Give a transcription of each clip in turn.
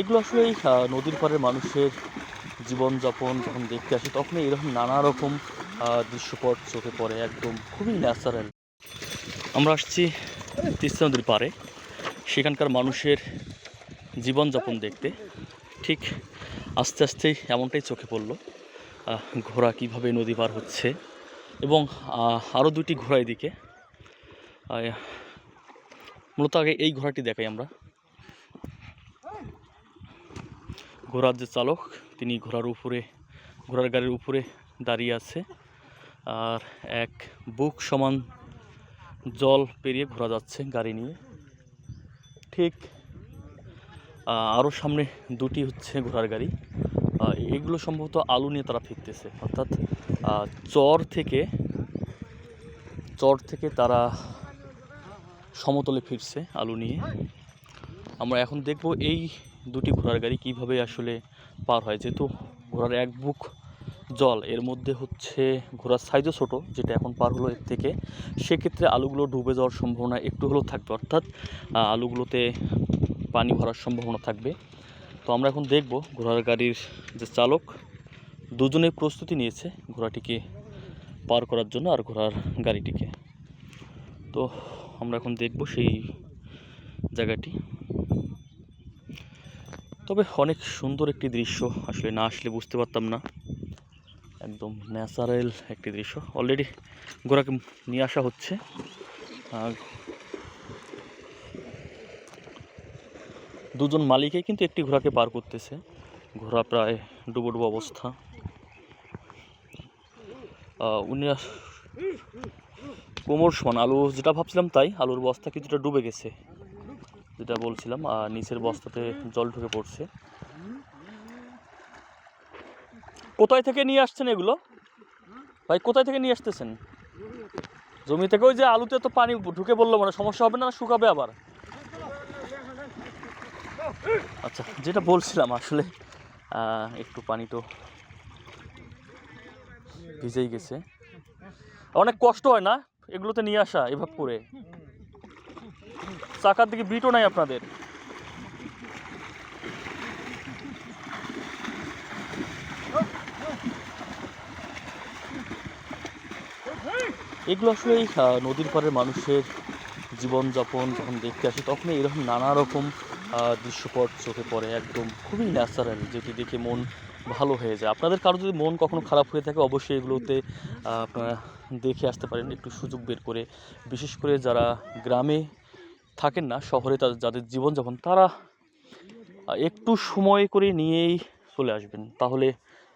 এগুলো আসলে এই নদীর পাড়ের মানুষের জীবনযাপন যখন দেখতে আসি তখন এরকম নানা রকম দৃশ্যপট চোখে পড়ে, একদম খুবই ন্যাচারাল আমরা আসছি তিস্তা নদীর পাড়ে। সেখানকার মানুষের জীবনযাপন দেখতে। ঠিক আস্তে আস্তেই এমনটাই চোখে পড়ল ঘোড়া কীভাবে নদী পার হচ্ছে এবং আরও দুটি ঘোড়া এদিকে। মূলত আগে এই ঘোড়াটি দেখাই আমরা। ঘোড়ার যে চালক, তিনি ঘোড়ার উপরে, ঘোড়ার গাড়ির উপরে দাঁড়িয়ে আছে। আর এক বুক সমান জল পেরিয়ে ঘোরা যাচ্ছে গাড়ি নিয়ে। ঠিক আরও সামনে দুটি হচ্ছে ঘোড়ার গাড়ি। এগুলো সম্ভবত আলু নিয়ে তারা ফিরতেছে। অর্থাৎ চর থেকে চর থেকে তারা সমতলে ফিরছে আলু নিয়ে। আমরা এখন দেখব এই দুটি ঘোড়ার গাড়ি কীভাবে আসলে পার হয়? যেহেতু ঘোড়ার এক বুক জল, এর মধ্যে হচ্ছে ঘোড়ার সাইজও ছোট, যেটা এখন পার হলো এর থেকে। সেক্ষেত্রে আলুগুলো ডুবে যাওয়ার সম্ভাবনা একটু হলেও থাকবে, অর্থাৎ আলুগুলোতে পানি ভরার সম্ভাবনা থাকবে। তো আমরা এখন দেখব ঘোড়ার গাড়ির যে চালক দুজনে প্রস্তুতি নিয়েছে ঘোড়াটিকে পার করার জন্য আর ঘোড়ার গাড়িটিকে। তো আমরা এখন দেখব সেই জায়গাটি। তবে অনেক সুন্দর একটি দৃশ্য, আসলে না আসলে বুঝতে পারতাম না। একদম ন্যাচারাল একটি দৃশ্য। অলরেডি ঘোড়াকে নিয়ে আসা হচ্ছে। আর দুজন মালিকে কিন্তু একটি ঘোড়াকে পার করতেছে। ঘোড়া প্রায় ডুবো ডুবো অবস্থা উনি কোমর সমান আলু যেটা ভাবছিলাম তাই, আলুর বস্তা কিছুটা ডুবে গেছে। যেটা বলছিলাম আর নিচের বস্তাতে জল ঢুকে পড়ছে। কোথায় থেকে নিয়ে আসছেন এগুলো? ভাই, কোথায় থেকে নিয়ে আসতেছেন? জমি থেকে ওই যে আলুতে তো পানি ঢুকে বলল মানে সমস্যা হবে না শুকাবে আবার? আচ্ছা যেটা বলছিলাম আসলে একটু পানি তো ভিজেই গেছে। অনেক কষ্ট হয় না এগুলোতে নিয়ে আসা এভাবে করে? চাকার দিকে বিটও নাই আপনাদের। এগুলো আসলে এই নদীর পাড়ের মানুষের জীবনযাপন যখন দেখতে আসে তখন এরকম নানা রকম দৃশ্যপট চোখে পড়ে, একদম খুবই ন্যাচারাল যেটি দেখে মন ভালো হয়ে যায়। আপনাদের কারও যদি মন কখনো খারাপ হয়ে থাকে, অবশ্যই এগুলোতে আপনারা দেখে আসতে পারেন, একটু সুযোগ বের করে। বিশেষ করে যারা গ্রামে থাকেন না শহরে তাদের, যাদের জীবনযাপন, তারা একটু সময় করে নিয়েই চলে আসবেন। তাহলে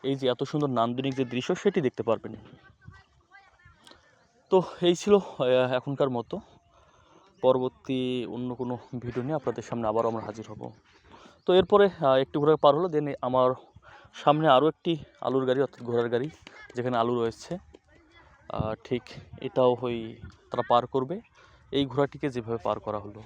এই যে এত সুন্দর নান্দনিক যে দৃশ্য, সেটি দেখতে পারবেন। তো এই ছিল এখনকার মতো। পরবর্তী অন্য কোনো ভিডিও নিয়ে আপনাদের সামনে আবারও আমরা হাজির হব। তো এরপরে একটু ঘোড়া পার হলো, দেন আমার সামনে আরও একটি আলুর গাড়ি, অর্থাৎ ঘোড়ার গাড়ি, যেখানে আলু রয়েছে। ঠিক এটাও ওই তারা পার করবে। এই ঘোড়াটিকে যেভাবে পার করা হলো।